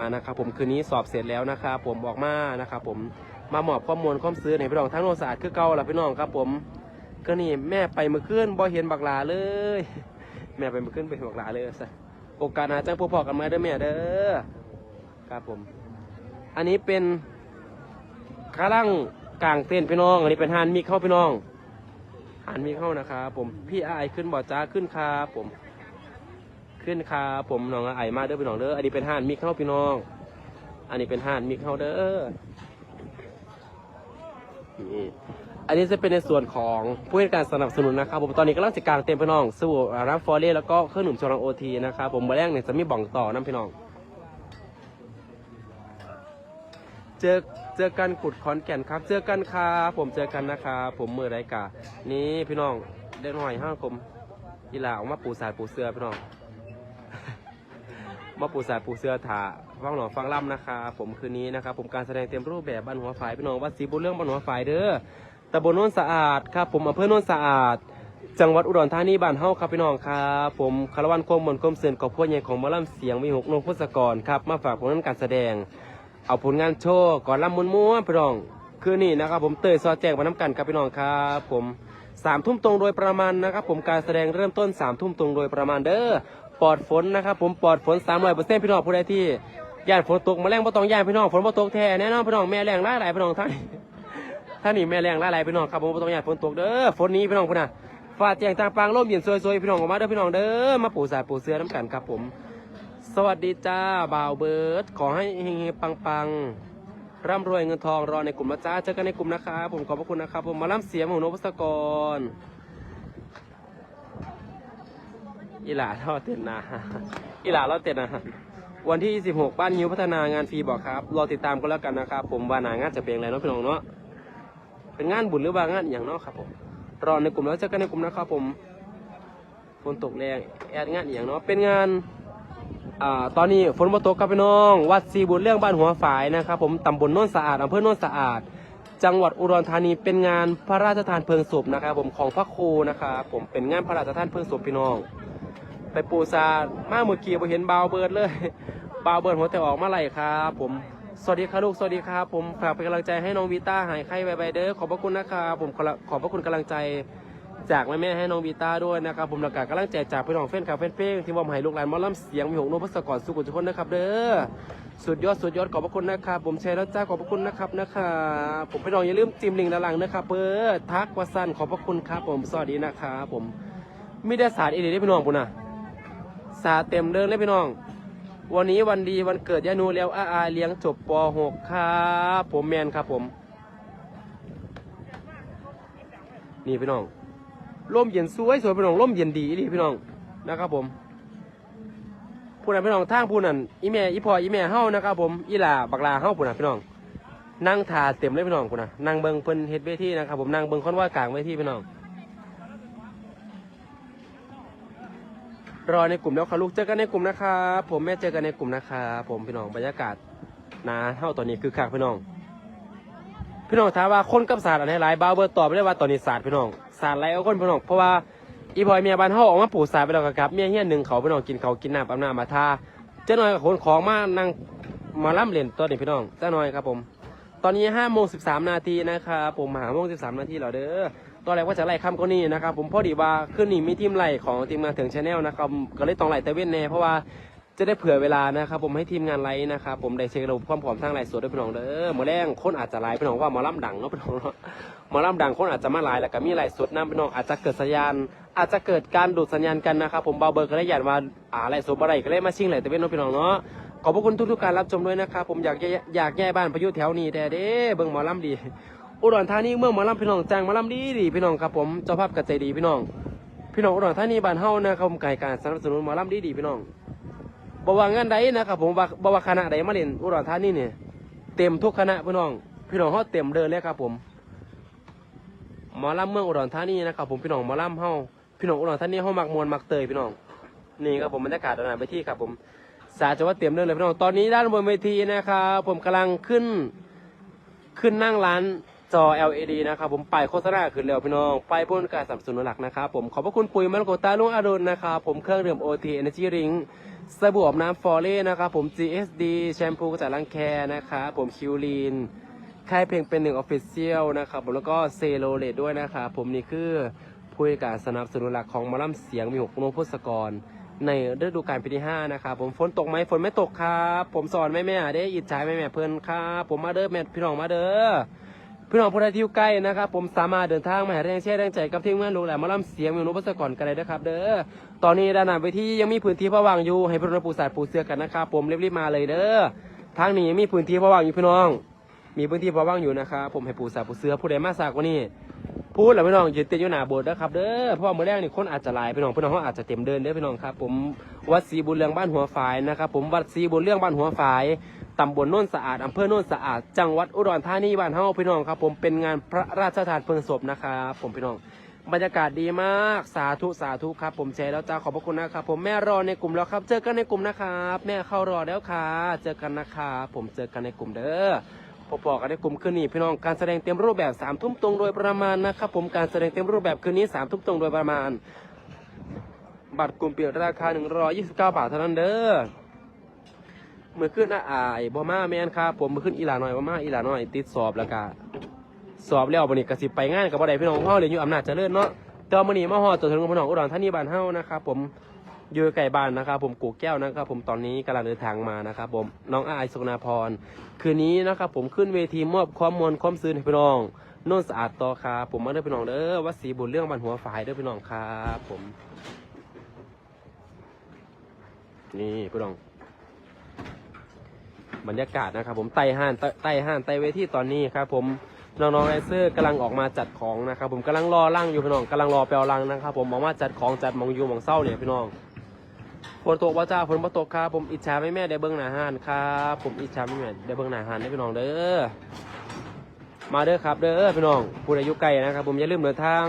อ่านะครับผมคืนนี้สอบเสร็จแล้วนะครับผมออกมานะครับผมมาหมอบข้อมูลข้อมซื้อในพี่น้องทั้งโนนสะอาดคือเก่าละพี่น้องครับ ผมก็นี่แม่ไปเมื่อคืนบ่เห็นบักลาเลย แม่ไปเมื่อคืนไปเห็นบักลาเลยซะโอกาสหน้าจังพบพอกันมาเด้อแม่เด้อครับผม อันนี้เป็นข้าล่างกลางเต้นพี่น้อง อันนี้เป็นฮานมีเข้าพี่น้องฮานมีเข้านะครับผมพี่อายขึ้นบ่อจ้าขึ้นครับผม ขึ้นครับผมน้องไอมาเด้อพี่น้องเด้ออันนี้เป็นห่านมิกเข้าพี่น้อง อันนี้เป็นห่านมิกเข้าเด้อนี่อันนี้จะเป็นในส่วนของผู้ให้การสนับสนุนนะครับผมตอนนี้กำลังจะกางเต็มพี่น้องสู้รับฟอร์เร่แล้วก็เครื่องหนุ่มชลังโอทีนะครับผมมาแรกเนี่ยจะมีบ่องต่อน้ำพี่น้อง เจอเจอกันกุดขอนแก่นครับ เจอกันครับผมเจอกันนะครับผมมือไรกะนี่พี่น้องเด็กหน่อยห้างคมอีหลาออกมาปูสายปูเสือพี่น้อง มาปูสายปูเสื้อถาฟังหนอฟังล่ำนะครับผมคืนนี้นะครับผมการแสดงเต็มรูปแบบบ้านหัวฝายพี่น้องวัดศรีบุญเรื่องบ้านหัวฝายเด้อตำบลโนนสะอาดครับผมอำเภอโนนสะอาด จังหวัดอุดรธานีบ้านเฮาครับพี่น้องครับผมคารวันโคมมนโคมเสือนกอบพวกใหญ่ของมอลำเสียงวิหกนงพุทธกรครับมาฝากผลงานการแสดง เอาผลงานโชว์ก่อนลำมุนม้วนพี่น้องคืนนี้นะครับผมเตยซอแจงมาน้ำกันครับพี่น้องครับผมสามทุ่มตรงโดยประมาณนะครับผมการแสดงเริ่มต้นสามทุ่มตรงโดยประมาณเด้อ ปลอดฝนนะครับ ผมปลอดฝนสามร้อยเปอร์เซ็นต์พี่น้องผู้ใดที่ย่านฝนตกมาแรงบ่ต้องย่านพี่น้องฝนบ่ตกแท้แน่นอนพี่น้องแม่แรงหลายหลายพี่น้องท่านท่านนี่แม่แรงหลายหลายพี่น้องครับผมบ่ต้องย่านฝนตกเด้อฝนนี้พี่น้องพุ่นน่ะฟ้าแจ้งต่างปางลมเย็นซวยๆพี่น้องออกมาเด้อพี่น้องเด้อมาปูสายปูเสื้อน้ำกันครับผม สวัสดีจ้าบ่าวเบิร์ดขอให้เฮงๆปังๆร่ำรวยเงินทองรอในกลุ่มนะจ้าเจอกันในกลุ่มนะครับผมขอบพระคุณนะครับผมมาล่ำเสียงของนพศกร อีหลาเราเต้นนะอีหลาเราเต้นนะวันที่ 26 บ้านยิวพัฒนางานฟรีบอกครับ รอติดตามก็แล้วกันนะครับ ผมว่านางานจะเป็นอะไรเนาะพี่น้องเนาะ เป็นงานบุญหรือว่างานอย่างเนาะครับผม รอในกลุ่มแล้วเจอกันในกลุ่มนะครับผม ฝนตกแรงแอดงานอย่างเนาะ เป็นงาน อ่า ตอนนี้ฝนมาตกครับพี่น้อง วัดสีบุญเรื่องบ้านหัวฝายนะครับ ผม ตำบลโน้นสะอาดอำเภอโน้นสะอาด จังหวัดอุดรธานี เป็นงานพระราชทานเพลิงศพนะครับ ผม ของพระครูนะครับ ผม เป็นงานพระราชทานเพลิงศพพี่น้อง ไปปูซามาเมื่อกี้ผมเห็นบาวเบิร์ดเลย บาวเบิร์ดหัวแต่ออกมาไหลครับ ผม สวัสดีครับลูก สวัสดีครับ ผมฝากเป็นกำลังใจให้น้องวีต้าหายไข้ไวๆเด้อ ขอบพระคุณนะครับผมขอขอบพระคุณกำลังใจจากแม่แม่ให้น้องวีต้าด้วยนะครับผมแล้วก็กำลังใจจากพี่น้องแฟนคลับแฟนเพลงที่มอมให้ลูกหลานมอลำเสียงมีหงโนพัสกรสุขุทุกคนนะครับเด้อสุดยอดสุดยอดขอบพระคุณนะครับผมแชร์แล้วจ้าขอบพระคุณนะครับนะครับผมพี่น้องอย่าลืมจิ้มลิงก์ด้านหลังนะครับเปิดทักว่าสั้นขอบพระคุณครับผมสวัสดีนะครับผมไม่ได้สารอีเดีได้พี่น้องปุ่นนะ สาเต็มเดินเลยพี่น้อง วันนี้วันดีวันเกิดยานูแล้วอาอาเลี้ยงจบป .6 ครับผมแมนครับผม นี่พี่น้องร่มเย็นสวยสวยพี่น้องร่มเย็นดีดีพี่น้องนะครับผมผู้นั้นพี่น้องทางผู้นั้นอีแม่อีพ่ออีแม่เฮ้านะครับผมอีหลาบักลาเฮ้าผู้นั้นพี่น้องนั่งทาเต็มเลยพี่น้องผู้นั้นนั่งเบิงเพิ่นเฮ็ดเวทีนะครับผมนั่งเบิงค่อนว่ากลางเวทีพี่น้อง รอในกลุ่มแล้วค่ะลูกเจอกันในกลุ่มนะครับผมแม่เจอกันในกลุ่มนะครับผมพี่น้องบรรยากาศนาเท่าตอนนี้คือคักพี่น้อง พี่น้องถามว่าคนกับศาสตร์อันไหนหลายบ้าเบอร์ตอบไม่ได้ว่าตอนนี้ศาสตร์พี่น้องศาสตร์ไรเอาคนพี่น้องเพราะว่าอีพอยเมียบ้านเฮาออกมาปลูกศาสตร์ไปแล้วก็ครับเมียเฮียนหนึ่งเขาพี่น้องกินเขากินน้ำอาบน้ำมาทาเจ้าหน่อยกับคนของมานั่งมาล่ำเล่นตัวนี้พี่น้องเจ้าหน่อยครับผม ตอนนี้ห้าโมงสิบสามนาทีนะครับผมหาโมงสิบสามนาทีแล้วเด้อตอนแรกว่าจะไล่คำก็นี่นะครับผมพอดีว่าขึ้นนี่มีทีมไล่ของทีมงานถึงชาแนลนะครับก็เลยต้องไล่แต่เว้นแน่เพราะว่าจะได้เผื่อเวลานะครับผมให้ทีมงานไล่นะครับผมได้เช็คระบบความพร้อมทางไล่สดด้วยพี่น้องเด้อหมอแรงคนอาจจะไล่พี่น้องว่าหมอลำดังเนาะพี่น้องเนาะหมอลำดังคนอาจจะมาไล่แล้วก็มีไล่สดนํพี่น้องอาจจะเกิดสัญญาณ อาจจะเกิดการดูดสัญญาณกันนะครับผมเบาเบอร์ก็ได้หยาดมาอ่าไล่สดอะไรก็เลยมาชิงไล่แต่เว้นเนาะพี่น้องเนาะ ขอบพระคุณทุกๆการรับชมด้วยนะครับผมอยากแย่อยากแย่บ้านประยุทธแถวนี้แต่เด้เบิ่งหมอลำดี อุดรธานีเมืองหมอลำพี่น้องจ้างหมอลำดีดีพี่น้องครับผมเจ้าภาพกระใจดีพี่น้อง พี่น้องอุดรธานีบ้านเฮานะครับผมไก่การสนับสนุนหมอลำดีดีพี่น้องบวางงานใดนะครับผมว่าบ่ว่าคณะใดมาเล่นอุดรธานีเนี่ยเต็มทุกคณะพี่น้อง พี่น้องเฮาเต็มเดินเลยครับผมหมอลำเมืองอุดรธานีนะครับผมพี่น้องหมอลำเฮาพี่น้องอุดรธานีเฮามักมวนมักเตยพี่น้องนี่ครับผมบรรยากาศด้านหน้าไปที่ครับผม สาจะว่าเต็มเดินเลยพี่น้อง ตอนนี้ด้านบนเวทีนะครับผมกำลังขึ้นขึ้นนั่งร้านจอ LED นะครับผมไปโฆษณาขึ้นแล้วพี่น้องไปายพ้นการสนับสนุนหลักนะครับผมขอบพระคุณปุ๋ยมันโกตาลุงอรุณนะครับผมเครื่องดื่ม OT Energy Ring สบู่อาบน้ำฟอร์เล่นะครับผม GSD แชมพูกระจัดรังแคนะครับผมคิวลีนค่ายเพลงเป็นหนึ่งออฟฟิเชียลนะครับผมแล้วก็เซโลเลตด้วยนะครับผมนี่คือผู้ให้การสนับสนุนหลักของมอลำเสียงมีหกโนพุทธกร ในฤดูกาลปีที่ห้านะครับผมฝนตกไหมฝนไม่ตกครับ ผมสอนแม่แม่ได้อิจฉาแม่แม่เพื่อนครับผมมาเด้อแม่พี่น้องมาเด้อพี่น้องผู้ใดที่อยู่ใกล้นะครับ ผมสามารถเดินทางมาหาแรงเชียร์แรงใจกับทีมงานลูกหลานมอลำเสียงมีหนุพุทธกรกันเลยนะครับ เด้อตอนนี้ด้านหน้าเวทียังมีพื้นที่พว่างอยู่ให้พี่น้องปูสายปูเสือกันนะครับผมรีบๆมาเลยเด้อทางนี้ยังมีพื้นที่พว่างอยู่พี่น้อง มีพื้นที่พว่างอยู่นะครับผมให้ปูสายปูเสือผู้ใดมาสากกว่านี้ พูดแล้วพี่น้องยืนเต้นอยู่หน้าโบสถ์นะครับเด้อเพราะว่ามื้อแรกนี่คนอาจจะหลายพี่น้องพี่น้องเขาอาจจะเต็มเดินเด้อพี่น้องครับ ผมวัดศรีบุญเรืองบ้านหัวฝายนะครับ ผมวัดศรีบุญเรืองบ้านหัวฝายตำบลโน่นสะอาดอำเภอโน่นสะอาด จังหวัดอุดรธานีบ้านเฮาพี่น้องครับ ผมเป็นงานพระราชทานเพลิงศพนะครับผมพี่น้องบรรยากาศดีมากสาธุสาธุครับผมแชร์แล้วจ้าขอบพระคุณนะครับ ผมแม่รอในกลุ่มแล้วครับ เจอกันในกลุ่มนะครับ แม่เข้ารอแล้วค่ะเจอกันนะครับผมเจอกันในกลุ่มเด้อ พบกันในกลุ่มคืนนี้พี่น้องการแสดงเต็มรูปแบบสามทุ่มตรงโดยประมาณนะครับผมการแสดงเต็มรูปแบบคืนนี้สามทุ่มตรงโดยประมาณ บัตรกลุ่มเปลี่ยนราคา 129 บาทเท่านั้นเด้อเมื่อขึ้นอาอายบอมาแมนครับผมเมื่อขึ้นอีหลาหน่อยบอมาอีหลาหน่อยติดสอบแล้วก็สอบแล้วบันนี้กสิบไปงานกับบ่ได้พี่น้องเฮาเรียอยู่อำนาจเจริญเนาะแต่ว่ามื้อนี้มาฮอดตัวถึงพี่น้องอุดรธานีบ้านเฮานะครับผม อยู่ไกลบ้านนะครับ ผมกูแก้วนะครับ ผมตอนนี้กำลังเดินทางมานะครับ ผมน้องอายสุนาพรคืนนี้นะครับ ผมขึ้นเวทีมอบความมวลความซื่นให้พี่น้องโน่นสะอาดต่อครับผมมาเด้อพี่น้องเด้อวัดศรีบุญเรื่องบันหัวฝ่ายเด้อพี่น้องครับผม นี่พี่น้อง บรรยากาศนะครับ ผมไต่ห้านไต่ห้านไต่เวทีตอนนี้ครับ ผมน้องๆไอเซอร์กำลังออกมาจัดของนะครับ ผมกำลังรอร่างอยู่พี่น้องกำลังรอแปลรังนะครับ ผมออกมาจัดของจัดหมองอยูหมองเศร้าเนี่ยพี่น้อง นตกว่าจ้าฝนมาตกครับผมอิจฉาแม่แม่ได้เบิ้งหน้าห้านครับผมอิจฉาแม่แม่ได้เบิ้งหน้าห้านได้พี่น้องเด้อมาเด้อครับเด้อพี่น้องผู้ใดอยู่ไกลนะครับ ผมอย่าลืมเดินทาง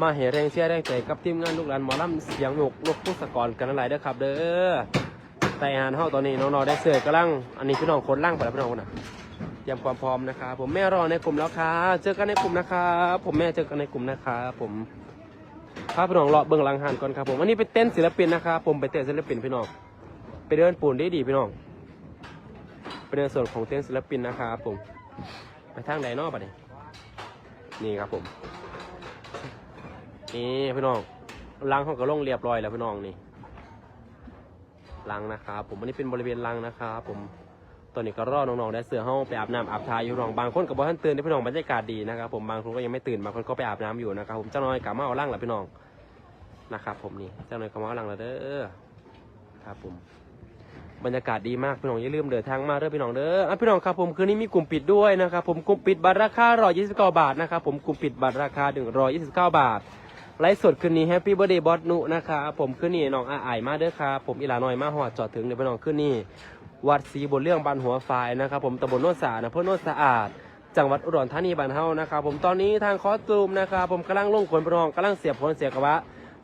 มาเห็นแรงเชียร์แรงใจกับทีมงานลูกหลานหมอลำเสียงหนกนกพุทธกรกันหลายเด้อครับเด้อแต่อาหารเฮาตอนนี้น้องๆได้เสิร์ฟกำลังอันนี้พี่น้องคนล่างไปแล้วพี่น้องคนน่ะเตรียมความพร้อมนะครับผมแม่รอในกลุ่มแล้วครับเจอกันในกลุ่มนะครับผมแม่เจอกันในกลุ่มนะครับผม พาพี่น้องเลาะเบื้องหลังหันก่อนครับผมอันนี้เป็นเต้นศิลปินนะครับผมไปเต้นศิลปินพี่น้องไปเดินปูนได้ดีพี่น้องเป็นในส่วนของเต้นศิลปินนะครับผมไปทางไหนนอกบัดนี้นี่ครับผมนี่พี่น้องลังเขาก็ลงเรียบร้อยแล้วพี่น้องนี่ลังนะครับผมอันนี้เป็นบริเวณลังนะครับผม ตอนนี้ก็รอน้องๆได้เสือห้องไปอาบน้ำอาบทายอยู่น้องบางคนกับบ่ท่านตื่นได้พี่น้องบรรยากาศดีนะครับผมบางคนก็ยังไม่ตื่นบางคนก็ไปอาบน้ำอยู่นะครับผมเจ้าน้อยกลับมาเอาล่างแล้วพี่น้องนะครับผมนี่เจ้าน้อยกลับมาเอาล่างแล้วเด้อครับผมบรรยากาศดีมากพี่น้องอย่าลืมเดินทางมาเด้อพี่น้องเด้ออะพี่น้องครับผมคืนนี้มีกลุ่มปิดด้วยนะครับผมกลุ่มปิดบัตรราคา129 บาทนะครับผมกลุ่มปิดบัตรราคา 129 บาทไลฟ์สดคืนนี้แฮปปี้เบ t ร์เดย์บอสนุนะครับผมคืนนี้น้องอาอายมาเด้อครับผมอีหลาน้อยมาหอดจอดถึงเดี๋ยวพี่น้องคืนนี้ วัดศรีบนเรื่องบานหัวฝายนะครับ ผมตำบลโนนสะอาดอำเภอโนนสะอาด จังหวัดอุดรธานีบ้านเฮานะครับ ผมตอนนี้ทางคอสตูมนะครับ ผมกำลังลงขนพี่น้องกำลังเสียบผลเสียกระวะ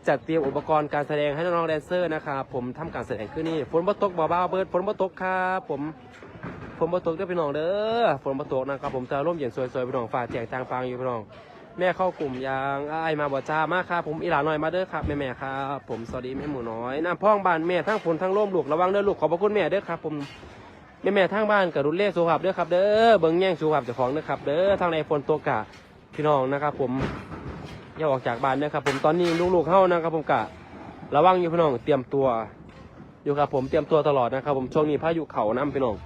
จัดเตรียมอุปกรณ์การแสดงให้น้องๆแดนเซอร์นะครับผมทำการแสดงคืนนี้ฝนบ่ตกบ่บ้าเบิดฝนบ่ตกครับผมฝนบ่ตกเด้อพี่น้องเด้อฝนบ่ตกนะครับผมจะร่มเย็นสวยๆพี่น้องฝ่าแจกทางฟังอยู่พี่น้อง แม่เข้ากลุ่มยางอ้ายมาบ่จ้ามากครับผมอีหลาน้อยมาเด้อครับแม่แม่ครับผมสวัสดีแม่หมูน้อยน้ำพ่องบ้านแม่ทั้งฝนทั้งลมลูกระวังเด้อลูกขอบพระคุณแม่เด้อครับผมแม่แม่ทั้งบ้านกับรุ่นเล่สุขภาพเด้อครับเด้อเบิ่งแย่งสุขภาพเจ้าของเด้อครับเด้อทางในฝนตกกะพี่น้องนะครับ ผมอย่าออกจากบ้านเด้อครับ ผมตอนนี้ลูกๆเข้านะครับผมกะระวังอยู่พี่น้องเตรียมตัวอยู่ครับผมเตรียมตัวตลอดนะครับ ผมช่วงนี้พายุเขาน้ำพี่น้อง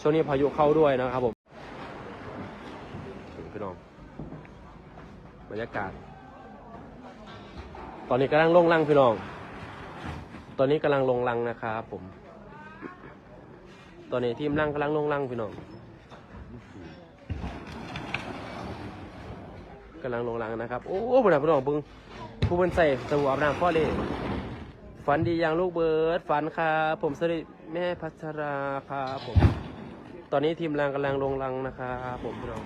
ช่วงนี้พายุเข้าด้วยนะครับผมพี่น้อง บรรยากาศ ตอนนี้กำลังลงลังพี่น้อง ตอนนี้กำลังลงลังนะครับผม ตอนนี้ทีมลังกำลังลงลังพี่น้องกำลังลงลังนะครับ โอ้โหพี่น้องพี่น้องบึงผู้เป็นใส่สบู่อาบน้ำพ่อเลยฝันดีอย่างลูกเบิร์ดฝันครับผมสวัสดีแม่พัชราครับผม ตอนนี้ทีมลังกำลังลงลังนะครับผมพี่น้อง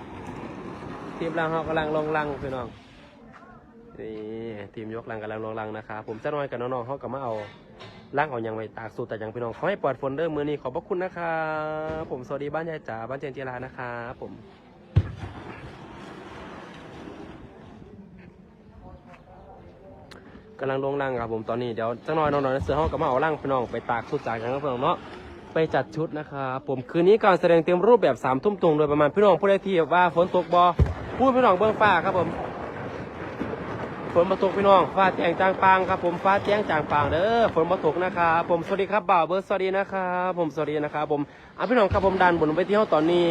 ทีมลังเขากำลังลงลังพี่น้องนี่ทีมยกลังกำลังลงลังนะครับผมเจ้าน้อยกับน้องๆเขาก็มาเอาล่างเอาอยังไว้ตากสูตรแต่อยังพี่น้องขอให้ปลอดฝนเด้อมือนี้ขอบพระคุณนะครับผมสวัสดีบ้านยายจ๋าบ้านเจนจีรานะครับผมกำลังลงรังครับผมตอนนี้เดี๋ยวจังหน่อยน้องๆเสือห้องกับมาเอารังพี่น้องไปตากสุดจากกันครับพี่น้องเนาะไปจัดชุดนะครับผมคืนนี้การแสดงเต็มรูปแบบสามทุ่มตรงโดยประมาณพี่น้องผู้ใดที่ว่าฝนตกบอ พูดพี่น้องเบื้องฟ้าครับผมฝนมาตกพี่น้องฟ้าแจ้งจางปางครับผมฟ้าแจ้งจางปางเด้อฝนมาตกนะครับผมสวัสดีครับบ่าวเบิร์ดสวัสดีนะครับผมสวัสดีนะครับผมอะพี่น้องครับผมดันบนไปที่ห้องตอนนี้